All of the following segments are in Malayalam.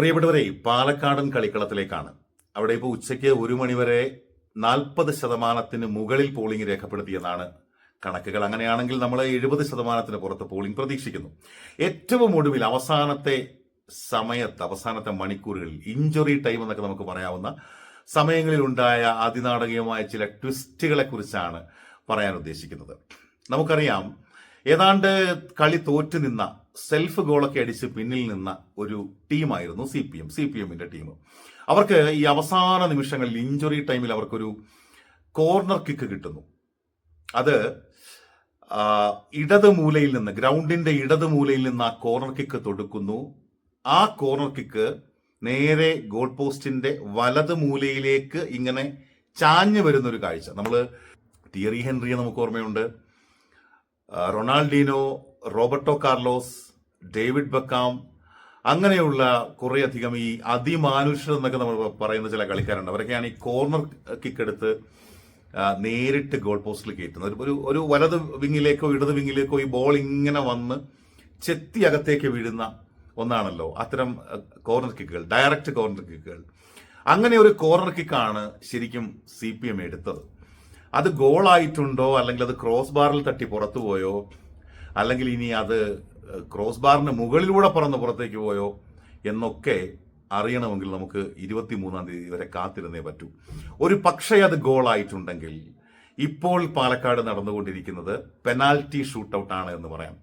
പ്രിയപ്പെട്ടവരെ പാലക്കാടൻ കളിക്കളത്തിലേക്കാണ്. അവിടെ ഇപ്പോൾ ഉച്ചയ്ക്ക് ഒരു മണിവരെ നാൽപ്പത് ശതമാനത്തിന് മുകളിൽ പോളിംഗ് രേഖപ്പെടുത്തിയെന്നാണ് കണക്കുകൾ. അങ്ങനെയാണെങ്കിൽ നമ്മൾ എഴുപത് ശതമാനത്തിന് പുറത്ത് പോളിംഗ് പ്രതീക്ഷിക്കുന്നു. ഏറ്റവും ഒടുവിൽ അവസാനത്തെ സമയത്ത് അവസാനത്തെ മണിക്കൂറുകളിൽ ഇഞ്ചുറി ടൈം എന്നൊക്കെ നമുക്ക് പറയാവുന്ന സമയങ്ങളിൽ ഉണ്ടായ അതിനാടകീയമായ ചില ട്വിസ്റ്റുകളെ കുറിച്ചാണ് പറയാൻ ഉദ്ദേശിക്കുന്നത്. നമുക്കറിയാം ഏതാണ്ട് കളി തോറ്റു നിന്ന സെൽഫ് ഗോളൊക്കെ അടിച്ച് പിന്നിൽ നിന്ന ഒരു ടീമായിരുന്നു C P M C P എമ്മിന്റെ ടീം. അവർക്ക് ഈ അവസാന നിമിഷങ്ങളിൽ ഇഞ്ചുറി ടൈമിൽ അവർക്കൊരു കോർണർ കിക്ക് കിട്ടുന്നു. അത് ഇടത് മൂലയിൽ നിന്ന് ഗ്രൗണ്ടിന്റെ ഇടത് മൂലയിൽ നിന്ന് ആ കോർണർ കിക്ക് തൊടുക്കുന്നു. ആ കോർണർ കിക്ക് നേരെ ഗോൾ പോസ്റ്റിന്റെ വലത് മൂലയിലേക്ക് ഇങ്ങനെ ചാഞ്ഞു വരുന്ന ഒരു കാഴ്ച. നമ്മൾ തിയറി ഹെൻറിയെ നമുക്ക് ഓർമ്മയുണ്ട്. Ronaldinho Roberto Carlos David Beckham അങ്ങനെയുള്ള കുറേയധികം ഈ അതിമാനുഷ്യർ എന്നൊക്കെ നമ്മൾ പറയുന്ന ചില കളിക്കാരുണ്ട്. അവരൊക്കെയാണ് ഈ കോർണർ കിക്ക് എടുത്ത് നേരിട്ട് ഗോൾ പോസ്റ്റിൽ കയറ്റുന്നത്. ഒരു- ഒരു വലത് വിങ്ങിലേക്കോ ഇടത് വിങ്ങിലേക്കോ ഈ ബോൾ ഇങ്ങനെ വന്ന് ചെത്തി അകത്തേക്ക് വീഴുന്ന ഒന്നാണല്ലോ അത്തരം കോർണർ കിക്കുകൾ ഡയറക്റ്റ് കോർണർ കിക്കുകൾ അങ്ങനെ ഒരു കോർണർ കിക്കാണ് ശരിക്കും സി പി എം എടുത്തത്. അത് ഗോളായിട്ടുണ്ടോ അല്ലെങ്കിൽ അത് ക്രോസ് ബാറിൽ തട്ടി പുറത്തു പോയോ അല്ലെങ്കിൽ ഇനി അത് ക്രോസ് ബാറിന് മുകളിലൂടെ പറന്ന് പുറത്തേക്ക് പോയോ എന്നൊക്കെ അറിയണമെങ്കിൽ നമുക്ക് ഇരുപത്തി മൂന്നാം തീയതി വരെ കാത്തിരുന്നേ പറ്റൂ. ഒരു പക്ഷേ അത് ഗോളായിട്ടുണ്ടെങ്കിൽ ഇപ്പോൾ പാലക്കാട് നടന്നുകൊണ്ടിരിക്കുന്നത് പെനാൽറ്റി ഷൂട്ടൗട്ടാണ് എന്ന് പറയാം.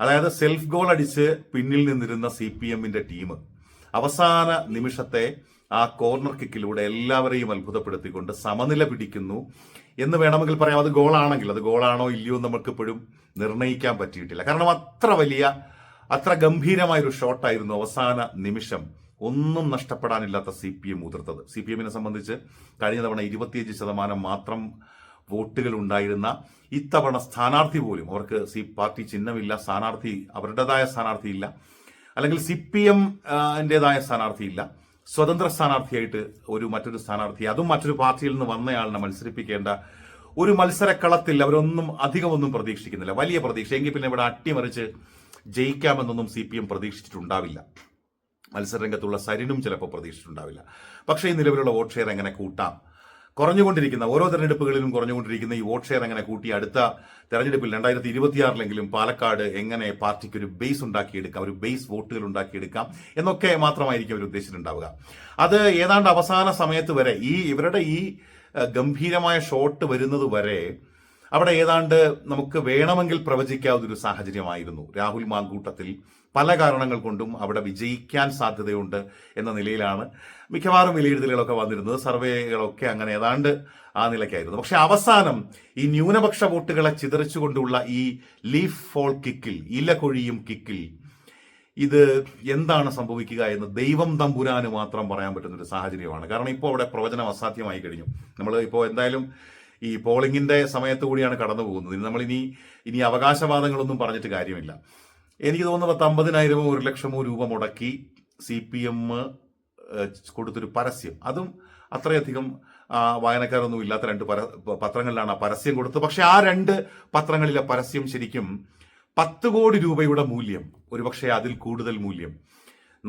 അതായത് സെൽഫ് ഗോൾ അടിച്ച് പിന്നിൽ നിന്നിരുന്ന സി പി എമ്മിന്റെ ടീം അവസാന നിമിഷത്തെ ആ കോർണർ കിക്കിലൂടെ എല്ലാവരെയും അത്ഭുതപ്പെടുത്തിക്കൊണ്ട് സമനില പിടിക്കുന്നു. എന്ന് വേണമെങ്കിൽ പറയാം അത് ഗോളാണെങ്കിൽ അത് ഗോളാണോ ഇല്ലയോ നമുക്ക് ഇപ്പോഴും നിർണയിക്കാൻ പറ്റിയിട്ടില്ല. കാരണം അത്ര വലിയ അത്ര ഗംഭീരമായൊരു ഷോട്ടായിരുന്നു അവസാന നിമിഷം. ഒന്നും നഷ്ടപ്പെടാനില്ലാത്ത സി പി എം മുതിർത്തത് സി പി എമ്മിനെ സംബന്ധിച്ച് കഴിഞ്ഞ തവണ ഇരുപത്തിയഞ്ച് ശതമാനം മാത്രം വോട്ടുകൾ ഉണ്ടായിരുന്ന ഇത്തവണ സ്ഥാനാർത്ഥി പോലും അവർക്ക് സി പാർട്ടി ചിഹ്നമില്ല സ്ഥാനാർത്ഥി അവരുടേതായ സ്ഥാനാർത്ഥിയില്ല അല്ലെങ്കിൽ സി പി എമ്മിന്റെതായ സ്ഥാനാർത്ഥിയില്ല. സ്വതന്ത്ര സ്ഥാനാർത്ഥിയായിട്ട് ഒരു മറ്റൊരു സ്ഥാനാർത്ഥി അതും മറ്റൊരു പാർട്ടിയിൽ നിന്ന് വന്നയാളിനെ മത്സരിപ്പിക്കേണ്ട ഒരു മത്സരക്കളത്തിൽ അവരൊന്നും അധികമൊന്നും പ്രതീക്ഷിക്കുന്നില്ല. വലിയ പ്രതീക്ഷ. എങ്കിൽ പിന്നെ ഇവിടെ അട്ടിമറിച്ച് ജയിക്കാമെന്നൊന്നും സി പി എം പ്രതീക്ഷിച്ചിട്ടുണ്ടാവില്ല. മത്സരരംഗത്തുള്ള സരിനും ചിലപ്പോൾ പ്രതീക്ഷിച്ചിട്ടുണ്ടാവില്ല. പക്ഷേ ഈ നിലവിലുള്ള വോട്ട് ഷെയർ എങ്ങനെ കൂട്ടാം? കുറഞ്ഞുകൊണ്ടിരിക്കുന്ന ഓരോ തെരഞ്ഞെടുപ്പുകളിലും കുറഞ്ഞുകൊണ്ടിരിക്കുന്ന ഈ വോട്ട് ഷെയർ എങ്ങനെ കൂട്ടി അടുത്ത തെരഞ്ഞെടുപ്പിൽ രണ്ടായിരത്തി ഇരുപത്തിയാറിലെങ്കിലും പാലക്കാട് എങ്ങനെ പാർട്ടിക്ക് ഒരു ബേസ് ഉണ്ടാക്കിയെടുക്കാം ഒരു ബേസ് വോട്ടുകൾ ഉണ്ടാക്കിയെടുക്കാം എന്നൊക്കെ മാത്രമായിരിക്കും അവർ ഉദ്ദേശിച്ചിട്ടുണ്ടാവുക. അത് ഏതാണ്ട് അവസാന സമയത്ത് വരെ ഈ ഇവരുടെ ഈ ഗംഭീരമായ ഷോട്ട് വരുന്നത് വരെ അവിടെ ഏതാണ്ട് നമുക്ക് വേണമെങ്കിൽ പ്രവചിക്കാവുന്ന ഒരു സാഹചര്യമായിരുന്നു. രാഹുൽ മാങ്കൂട്ടത്തിൽ പല കാരണങ്ങൾ കൊണ്ടും അവിടെ വിജയിക്കാൻ സാധ്യതയുണ്ട് എന്ന നിലയിലാണ് മിക്കവാറും വിലയിരുത്തലുകളൊക്കെ വന്നിരുന്നത്. സർവേകളൊക്കെ അങ്ങനെ ഏതാണ്ട് ആ നിലയ്ക്കായിരുന്നു. പക്ഷെ അവസാനം ഈ ന്യൂനപക്ഷ വോട്ടുകളെ ചിതറിച്ചുകൊണ്ടുള്ള ഈ ലീഫ് ഫോൾ കിക്കിൽ ഇലകൊഴിയും കിക്കിൽ ഇത് എന്താണ് സംഭവിക്കുക എന്ന് ദൈവം തമ്പുരാന് മാത്രം പറയാൻ പറ്റുന്ന ഒരു സാഹചര്യമാണ്. കാരണം ഇപ്പോൾ അവിടെ പ്രവചനം അസാധ്യമായി കഴിഞ്ഞു. നമ്മൾ ഇപ്പോൾ എന്തായാലും ഈ പോളിംഗിന്റെ സമയത്ത് കൂടിയാണ് കടന്നു പോകുന്നത്. ഇനി നമ്മൾ ഇനി ഇനി അവകാശവാദങ്ങളൊന്നും പറഞ്ഞിട്ട് കാര്യമില്ല. എനിക്ക് തോന്നുന്നു പത്തമ്പതിനായിരമോ ഒരു ലക്ഷമോ രൂപ മുടക്കി സി പി എം കൊടുത്തൊരു പരസ്യം. അതും അത്രയധികം വായനക്കാരൊന്നും ഇല്ലാത്ത രണ്ട് പര പത്രങ്ങളിലാണ് ആ പരസ്യം കൊടുത്തത്. പക്ഷെ ആ രണ്ട് പത്രങ്ങളിലെ പരസ്യം ശരിക്കും പത്ത് കോടി രൂപയുടെ മൂല്യം ഒരുപക്ഷെ അതിൽ കൂടുതൽ മൂല്യം.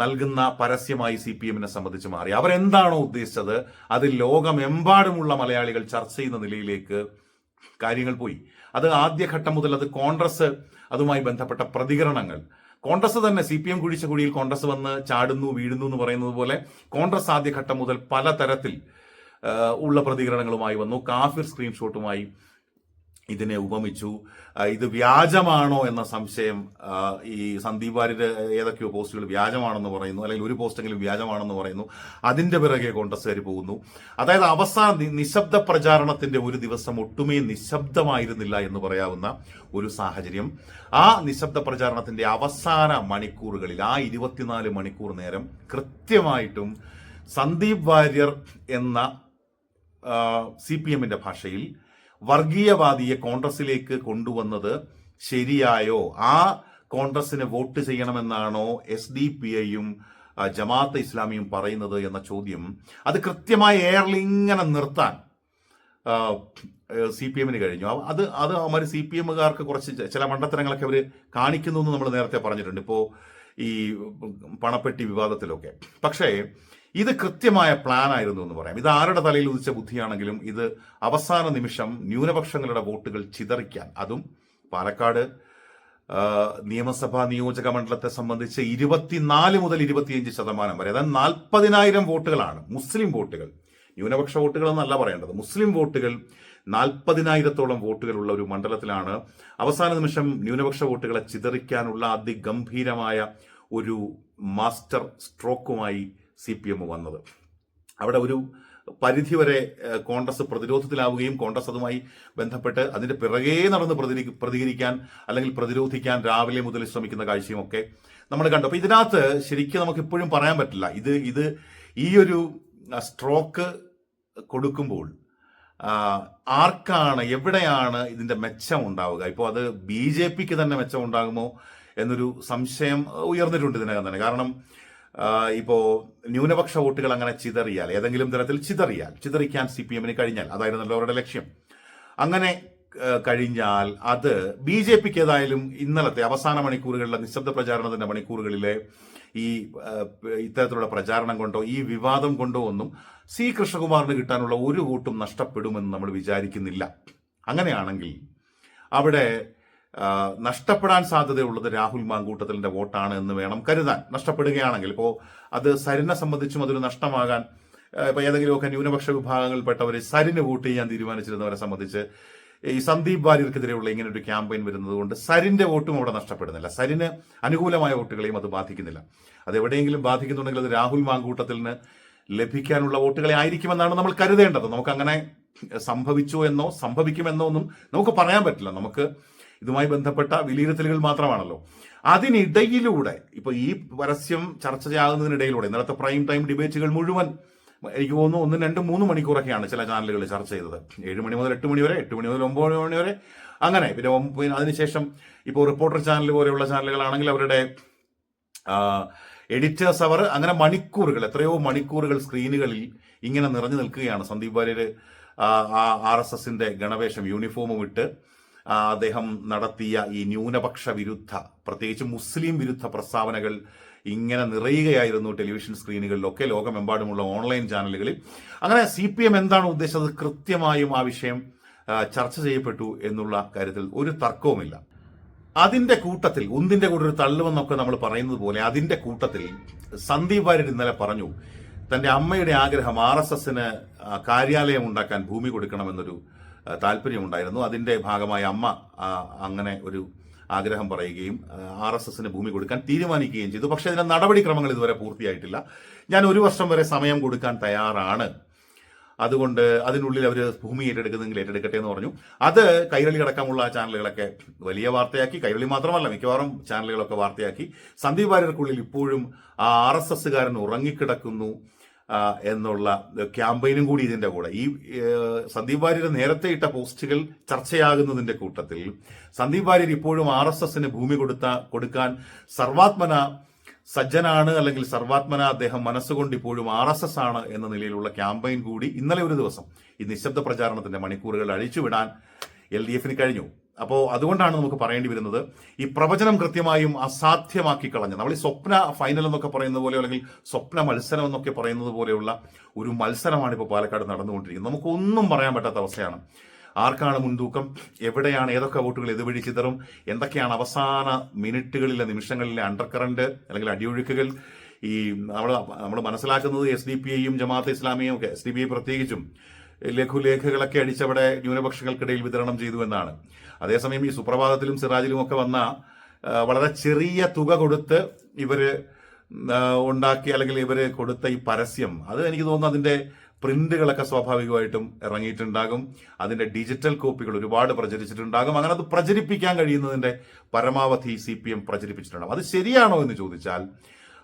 നൽകുന്ന പരസ്യമായി സി പി എമ്മിനെ സംബന്ധിച്ച് മാറി. അവരെന്താണോ ഉദ്ദേശിച്ചത്? അത് ലോകമെമ്പാടുമുള്ള മലയാളികൾ ചർച്ച ചെയ്യുന്ന നിലയിലേക്ക് കാര്യങ്ങൾ പോയി. അത് ആദ്യഘട്ടം മുതൽ അത് കോൺഗ്രസ് അതുമായി ബന്ധപ്പെട്ട പ്രതികരണങ്ങൾ. കോൺഗ്രസ് തന്നെ സി പി എം കുഴിച്ച കുഴിയിൽ കോൺഗ്രസ് വന്ന് ചാടുന്നു വീഴുന്നു എന്ന് പറയുന്നത് പോലെ കോൺഗ്രസ് ആദ്യഘട്ടം മുതൽ പലതരത്തിൽ ഉള്ള പ്രതികരണങ്ങളുമായി വന്നു. കാഫിർ സ്ക്രീൻഷോട്ടുമായി ഇതിനെ ഉപമിച്ചു. ഇത് വ്യാജമാണോ എന്ന സംശയം ഈ സന്ദീപ് വാര്യരുടെ ഏതൊക്കെയോ പോസ്റ്റുകൾ വ്യാജമാണെന്ന് പറയുന്നു അല്ലെങ്കിൽ ഒരു പോസ്റ്റെങ്കിലും വ്യാജമാണെന്ന് പറയുന്നു. അതിന്റെ പിറകെ കോൺഗ്രസ്സുകാർ പോകുന്നു. അതായത് അവസാന നിശബ്ദ പ്രചാരണത്തിന്റെ ഒരു ദിവസം ഒട്ടുമേ നിശബ്ദമായിരുന്നില്ല എന്ന് പറയാവുന്ന ഒരു സാഹചര്യം. ആ നിശബ്ദ പ്രചാരണത്തിന്റെ അവസാന മണിക്കൂറുകളിൽ ആ ഇരുപത്തിനാല് മണിക്കൂർ നേരം കൃത്യമായിട്ടും സന്ദീപ് വാര്യർ എന്ന സി പി എമ്മിന്റെ ഭാഷയിൽ വർഗീയവാദിയെ കോൺഗ്രസിലേക്ക് കൊണ്ടുവന്നത് ശരിയായോ? ആ കോൺഗ്രസിന് വോട്ട് ചെയ്യണമെന്നാണോ എസ് ഡി പി ഐയും ജമാഅത്ത് ഇസ്ലാമിയും പറയുന്നത് എന്ന ചോദ്യം അത് കൃത്യമായി എയർലി ഇങ്ങനെ നിർത്താൻ സി പി എമ്മിന് കഴിഞ്ഞു. അത് അത് അവർ സി പി എമ്മുകാർക്ക് കുറച്ച് ചില മണ്ടത്തരങ്ങളൊക്കെ അവർ കാണിക്കുന്നു എന്ന് നമ്മൾ നേരത്തെ പറഞ്ഞിട്ടുണ്ട്. ഇപ്പോൾ ഈ പണപ്പെട്ടി വിവാദത്തിലൊക്കെ. പക്ഷേ ഇത് കൃത്യമായ പ്ലാൻ ആയിരുന്നു എന്ന് പറയാം. ഇത് ആരുടെ തലയിൽ ഉദിച്ച ബുദ്ധിയാണെങ്കിലും ഇത് അവസാന നിമിഷം ന്യൂനപക്ഷങ്ങളുടെ വോട്ടുകൾ ചിതറിക്കാൻ. അതും പാലക്കാട് നിയമസഭാ നിയോജക മണ്ഡലത്തെ സംബന്ധിച്ച് ഇരുപത്തിനാല് മുതൽ ഇരുപത്തിയഞ്ച് ശതമാനം വരെ അതായത് നാൽപ്പതിനായിരം വോട്ടുകളാണ് മുസ്ലിം വോട്ടുകൾ. ന്യൂനപക്ഷ വോട്ടുകൾ എന്നല്ല പറയേണ്ടത്. മുസ്ലിം വോട്ടുകൾ നാൽപ്പതിനായിരത്തോളം വോട്ടുകളുള്ള ഒരു മണ്ഡലത്തിലാണ് അവസാന നിമിഷം ന്യൂനപക്ഷ വോട്ടുകളെ ചിതറിക്കാനുള്ള അതിഗംഭീരമായ ഒരു മാസ്റ്റർ സ്ട്രോക്കുമായി സി പി എം വന്നത്. അവിടെ ഒരു പരിധിവരെ വരെ കോൺഗ്രസ് പ്രതിരോധത്തിലാവുകയും കോൺഗ്രസ് അതുമായി ബന്ധപ്പെട്ട് അതിന്റെ പിറകേ നടന്ന് പ്രതി പ്രതികരിക്കാൻ അല്ലെങ്കിൽ പ്രതിരോധിക്കാൻ രാവിലെ മുതൽ ശ്രമിക്കുന്ന കാഴ്ചയുമൊക്കെ നമ്മൾ കണ്ടു. അപ്പോൾ ഇതിനകത്ത് ശരിക്കും നമുക്ക് ഇപ്പോഴും പറയാൻ പറ്റില്ല. ഇത് ഇത് ഈ ഒരു സ്ട്രോക്ക് കൊടുക്കുമ്പോൾ ആർക്കാണ് എവിടെയാണ് ഇതിന്റെ മെച്ചം ഉണ്ടാവുക? ഇപ്പോൾ അത് ബി ജെ പിക്ക് തന്നെ മെച്ചം ഉണ്ടാകുമോ എന്നൊരു സംശയം ഉയർന്നിട്ടുണ്ട് ഇതിനകം തന്നെ. കാരണം ഇപ്പോ ന്യൂനപക്ഷ വോട്ടുകൾ അങ്ങനെ ചിതറിയാൽ ഏതെങ്കിലും തരത്തിൽ ചിതറിയാൽ ചിതറിക്കാൻ സി പി എമ്മിന് കഴിഞ്ഞാൽ അതായിരുന്നു അവരുടെ ലക്ഷ്യം. അങ്ങനെ കഴിഞ്ഞാൽ അത് ബി ജെ പിക്ക് ഏതായാലും ഇന്നലത്തെ അവസാന മണിക്കൂറുകളിലെ നിശബ്ദ പ്രചാരണത്തിന്റെ മണിക്കൂറുകളിലെ ഈ ഇത്തരത്തിലുള്ള പ്രചാരണം കൊണ്ടോ ഈ വിവാദം കൊണ്ടോ ഒന്നും സി കൃഷ്ണകുമാറിന് കിട്ടാനുള്ള ഒരു കൂട്ടും നഷ്ടപ്പെടുമെന്ന് നമ്മൾ വിചാരിക്കുന്നില്ല. അങ്ങനെയാണെങ്കിൽ അവിടെ നഷ്ടപ്പെടാൻ സാധ്യതയുള്ളത് രാഹുൽ മാങ്കൂട്ടത്തിലിന്റെ വോട്ടാണ് എന്ന് വേണം കരുതാൻ. നഷ്ടപ്പെടുകയാണെങ്കിൽ ഇപ്പോൾ അത് സരിനെ സംബന്ധിച്ചും അതൊരു നഷ്ടമാകാൻ ഇപ്പൊ ഏതെങ്കിലുമൊക്കെ ന്യൂനപക്ഷ വിഭാഗങ്ങളിൽപ്പെട്ടവർ സരിന് വോട്ട് ചെയ്യാൻ തീരുമാനിച്ചിരുന്നവരെ സംബന്ധിച്ച് ഈ സന്ദീപ് വാര്യർക്കെതിരെയുള്ള ഇങ്ങനെ ഒരു ക്യാമ്പയിൻ വരുന്നത് കൊണ്ട് സരിന്റെ വോട്ടും അവിടെ നഷ്ടപ്പെടുന്നില്ല. സരിന് അനുകൂലമായ വോട്ടുകളെയും അത് ബാധിക്കുന്നില്ല. അത് എവിടെയെങ്കിലും ബാധിക്കുന്നുണ്ടെങ്കിൽ അത് രാഹുൽ മാങ്കൂട്ടത്തിന് ലഭിക്കാനുള്ള വോട്ടുകളെ ആയിരിക്കുമെന്നാണ് നമ്മൾ കരുതേണ്ടത്. നമുക്ക് അങ്ങനെ സംഭവിച്ചോ എന്നോ സംഭവിക്കുമെന്നോ ഒന്നും നമുക്ക് പറയാൻ പറ്റില്ല. നമുക്ക് ഇതുമായി ബന്ധപ്പെട്ട വിലയിരുത്തലുകൾ മാത്രമാണല്ലോ. അതിനിടയിലൂടെ ഇപ്പൊ ഈ പരസ്യം ചർച്ച ചെയ്യാകുന്നതിനിടയിലൂടെ ഇന്നലത്തെ പ്രൈം ടൈം ഡിബേറ്റുകൾ മുഴുവൻ എനിക്ക് തോന്നുന്നു ഒന്നും രണ്ടും മൂന്ന് മണിക്കൂറൊക്കെയാണ് ചില ചാനലുകൾ ചർച്ച ചെയ്തത്. ഏഴ് മണി മുതൽ എട്ട് മണി വരെ എട്ട് മണി മുതൽ ഒമ്പത് മണി വരെ. അങ്ങനെ പിന്നെ അതിനുശേഷം ഇപ്പോൾ റിപ്പോർട്ടർ ചാനൽ പോലെയുള്ള ചാനലുകളാണെങ്കിൽ അവരുടെ എഡിറ്റേഴ്സ് അവർ അങ്ങനെ മണിക്കൂറുകൾ എത്രയോ മണിക്കൂറുകൾ സ്ക്രീനുകളിൽ ഇങ്ങനെ നിറഞ്ഞു നിൽക്കുകയാണ്. സന്ദീപ് വാര്യർ ആർ എസ് എസിന്റെ ഗണവേഷം യൂണിഫോമും ഇട്ട് അദ്ദേഹം നടത്തിയ ഈ ന്യൂനപക്ഷ വിരുദ്ധ പ്രത്യേകിച്ച് മുസ്ലിം വിരുദ്ധ പ്രസ്താവനകൾ ഇങ്ങനെ നിറയുകയായിരുന്നു ടെലിവിഷൻ സ്ക്രീനുകളിലൊക്കെ. ലോകമെമ്പാടുമുള്ള ഓൺലൈൻ ചാനലുകളിൽ. അങ്ങനെ സി പി എം എന്താണ് ഉദ്ദേശിച്ചത്? കൃത്യമായും ആ വിഷയം ചർച്ച ചെയ്യപ്പെട്ടു എന്നുള്ള കാര്യത്തിൽ ഒരു തർക്കവുമില്ല. അതിന്റെ കൂട്ടത്തിൽ ഉന്തിന്റെ കൂടെ ഒരു തള്ളുവെന്നൊക്കെ നമ്മൾ പറയുന്നത് പോലെ അതിന്റെ കൂട്ടത്തിൽ സന്ദീപ് വാര്യർ ഇന്നലെ പറഞ്ഞു തന്റെ അമ്മയുടെ ആഗ്രഹം ആർ എസ് എസിന് കാര്യാലയം ഉണ്ടാക്കാൻ ഭൂമി കൊടുക്കണമെന്നൊരു താല്പര്യമുണ്ടായിരുന്നു. അതിന്റെ ഭാഗമായി അമ്മ അങ്ങനെ ഒരു ആഗ്രഹം പറയുകയും ആർ എസ് എസിന് ഭൂമി കൊടുക്കാൻ തീരുമാനിക്കുകയും ചെയ്തു. പക്ഷേ അതിന്റെ നടപടിക്രമങ്ങൾ ഇതുവരെ പൂർത്തിയായിട്ടില്ല. ഞാൻ ഒരു വർഷം വരെ സമയം കൊടുക്കാൻ തയ്യാറാണ്. അതുകൊണ്ട് അതിനുള്ളിൽ അവർ ഭൂമി ഏറ്റെടുക്കുന്നെങ്കിൽ ഏറ്റെടുക്കട്ടെ എന്ന് പറഞ്ഞു. അത് കൈരളി അടക്കമുള്ള ചാനലുകളൊക്കെ വലിയ വാർത്തയാക്കി. കൈരളി മാത്രമല്ല മിക്കവാറും ചാനലുകളൊക്കെ വാർത്തയാക്കി. സന്ദീപ് വാര്യർക്കുള്ളിൽ ഇപ്പോഴും ആ ആർ എസ് എസ്സുകാരൻ ഉറങ്ങിക്കിടക്കുന്നു. എന്നുള്ള ക്യാമ്പയിനും കൂടി ഇതിന്റെ കൂടെ. ഈ സന്ദീപ് വാര്യർ നേരത്തെ ഇട്ട പോസ്റ്റുകൾ ചർച്ചയാകുന്നതിന്റെ കൂട്ടത്തിൽ സന്ദീപ് വാര്യർ ഇപ്പോഴും ആർ എസ് എസിന് ഭൂമി കൊടുത്ത കൊടുക്കാൻ സർവാത്മന സജ്ജനാണ് അല്ലെങ്കിൽ സർവാത്മന അദ്ദേഹം മനസ്സുകൊണ്ട് ഇപ്പോഴും ആർ എസ് എസ് ആണ് എന്ന നിലയിലുള്ള ക്യാമ്പയിൻ കൂടി ഇന്നലെ ഒരു ദിവസം ഈ നിശബ്ദ പ്രചാരണത്തിന്റെ മണിക്കൂറുകൾ അഴിച്ചുവിടാൻ എൽ ഡി എഫിന് കഴിഞ്ഞു. അപ്പോൾ അതുകൊണ്ടാണ് നമുക്ക് പറയേണ്ടി വരുന്നത് ഈ പ്രവചനം കൃത്യമായും അസാധ്യമാക്കി കളഞ്ഞ നമ്മൾ ഈ സ്വപ്ന ഫൈനൽ എന്നൊക്കെ പറയുന്ന പോലെ അല്ലെങ്കിൽ സ്വപ്ന മത്സരം എന്നൊക്കെ പറയുന്നത് പോലെയുള്ള ഒരു മത്സരമാണ് ഇപ്പോൾ പാലക്കാട് നടന്നുകൊണ്ടിരിക്കുന്നത്. നമുക്കൊന്നും പറയാൻ പറ്റാത്ത അവസ്ഥയാണ്. ആർക്കാണ് മുൻതൂക്കം? എവിടെയാണ് ഏതൊക്കെ വോട്ടുകൾ ഇതുവഴി ചിതറും? എന്തൊക്കെയാണ് അവസാന മിനിറ്റുകളിലെ നിമിഷങ്ങളിലെ അണ്ടർ കറണ്ട് അല്ലെങ്കിൽ അടിയൊഴുക്കുകൾ? ഈ നമ്മൾ നമ്മൾ മനസ്സിലാക്കുന്നത് എസ് ഡി പി ഐയും ജമാഅത്ത് ഇസ്ലാമിയും ഒക്കെ എസ് ഡി പി ഐ പ്രത്യേകിച്ചും. ലഘുലേഖകളൊക്കെ അടിച്ചവിടെ ന്യൂനപക്ഷങ്ങൾക്കിടയിൽ വിതരണം ചെയ്തു എന്നാണ്. അതേസമയം ഈ സുപ്രഭാതത്തിലും സിറാജിലും ഒക്കെ വന്ന വളരെ ചെറിയ തുക കൊടുത്ത് ഇവർ ആ, ഉണ്ടാക്കി അല്ലെങ്കിൽ ഇവർ കൊടുത്ത ഈ പരസ്യം അത് എനിക്ക് തോന്നുന്നു അതിന്റെ പ്രിന്റുകളൊക്കെ സ്വാഭാവികമായിട്ടും ഇറങ്ങിയിട്ടുണ്ടാകും. അതിന്റെ ഡിജിറ്റൽ കോപ്പികൾ ഒരുപാട് പ്രചരിച്ചിട്ടുണ്ടാകും. അങ്ങനെ അത് പ്രചരിപ്പിക്കാൻ കഴിയുന്നതിന്റെ പരമാവധി സി പി എം പ്രചരിപ്പിച്ചിട്ടുണ്ടാകും അത് ശരിയാണോ എന്ന് ചോദിച്ചാൽ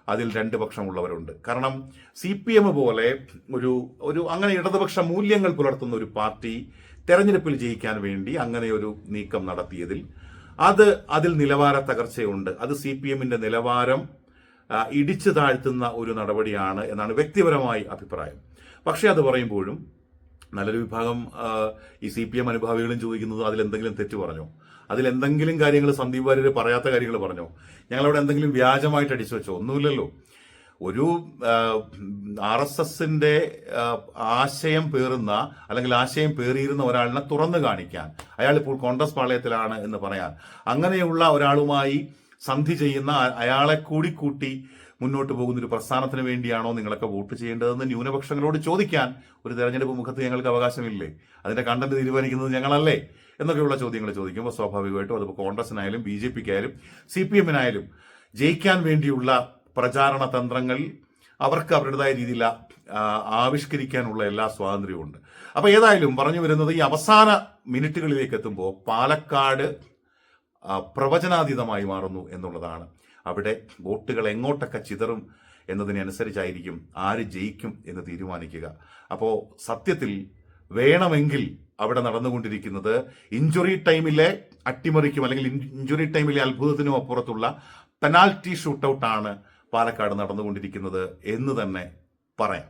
അതിൽ രണ്ട് പക്ഷമുള്ളവരുണ്ട്. കാരണം സി പി എം പോലെ ഒരു ഒരു അങ്ങനെ ഇടതുപക്ഷ മൂല്യങ്ങൾ പുലർത്തുന്ന ഒരു പാർട്ടി തെരഞ്ഞെടുപ്പിൽ ജയിക്കാൻ വേണ്ടി അങ്ങനെ ഒരു നീക്കം നടത്തിയതിൽ അത് അതിൽ നിലവാര തകർച്ചയുണ്ട്. അത് സി പി എമ്മിന്റെ നിലവാരം ഇടിച്ചു താഴ്ത്തുന്ന ഒരു നടപടിയാണ് എന്നാണ് വ്യക്തിപരമായി അഭിപ്രായം. പക്ഷേ അത് പറയുമ്പോഴും നല്ലൊരു വിഭാഗം ഈ സി പി എം അനുഭാവികളും ചോദിക്കുന്നത് അതിലെന്തെങ്കിലും തെറ്റ് പറഞ്ഞോ? അതിൽ എന്തെങ്കിലും കാര്യങ്ങൾ സന്ദീപ് വാര്യർ പറയാത്ത കാര്യങ്ങൾ പറഞ്ഞോ? ഞങ്ങളവിടെ എന്തെങ്കിലും വ്യാജമായിട്ട് അടിച്ചു വെച്ചോ? ഒന്നുമില്ലല്ലോ. ഒരു ആർ എസ് എസിന്റെ ആശയം പേറുന്ന അല്ലെങ്കിൽ ആശയം പേറിയിരുന്ന ഒരാളിനെ തുറന്നു കാണിക്കാൻ. അയാൾ ഇപ്പോൾ കോൺഗ്രസ് പാളയത്തിലാണ് എന്ന് പറയാൻ. അങ്ങനെയുള്ള ഒരാളുമായി സന്ധി ചെയ്യുന്ന അയാളെ കൂടി കൂട്ടി മുന്നോട്ട് പോകുന്ന ഒരു പ്രസ്ഥാനത്തിന് വേണ്ടിയാണോ നിങ്ങളൊക്കെ വോട്ട് ചെയ്യേണ്ടതെന്ന് ന്യൂനപക്ഷങ്ങളോട് ചോദിക്കാൻ ഒരു തെരഞ്ഞെടുപ്പ് മുഖത്ത് ഞങ്ങൾക്ക് അവകാശമില്ലേ? അതിന്റെ കണ്ടന്റ് തീരുമാനിക്കുന്നത് ഞങ്ങളല്ലേ. എന്നൊക്കെയുള്ള ചോദ്യങ്ങൾ ചോദിക്കുമ്പോൾ സ്വാഭാവികമായിട്ടും അതിപ്പോൾ കോൺഗ്രസിനായാലും ബി ജെ പിക്കായാലും സി പി എമ്മിനായാലും ജയിക്കാൻ വേണ്ടിയുള്ള പ്രചാരണ തന്ത്രങ്ങൾ അവർക്ക് അവരുടേതായ രീതിയിൽ ആവിഷ്കരിക്കാനുള്ള എല്ലാ സ്വാതന്ത്ര്യവും ഉണ്ട് അപ്പൊ ഏതായാലും പറഞ്ഞു വരുന്നത് ഈ അവസാന മിനിറ്റുകളിലേക്ക് എത്തുമ്പോൾ പാലക്കാട് പ്രവചനാതീതമായി മാറുന്നു എന്നുള്ളതാണ്. അവിടെ വോട്ടുകൾ എങ്ങോട്ടൊക്കെ ചിതറും എന്നതിനനുസരിച്ചായിരിക്കും ആര് ജയിക്കും എന്ന് തീരുമാനിക്കുക. അപ്പോൾ സത്യത്തിൽ വേണമെങ്കിൽ അവിടെ നടന്നുകൊണ്ടിരിക്കുന്നത് ഇഞ്ചുറി ടൈമിലെ അട്ടിമറിക്കും അല്ലെങ്കിൽ ഇഞ്ചുറി ടൈമിലെ അത്ഭുതത്തിനും അപ്പുറത്തുള്ള പെനാൽറ്റി ഷൂട്ടൌട്ടാണ് പാലക്കാട് നടന്നുകൊണ്ടിരിക്കുന്നത് എന്ന് തന്നെ പറയാം.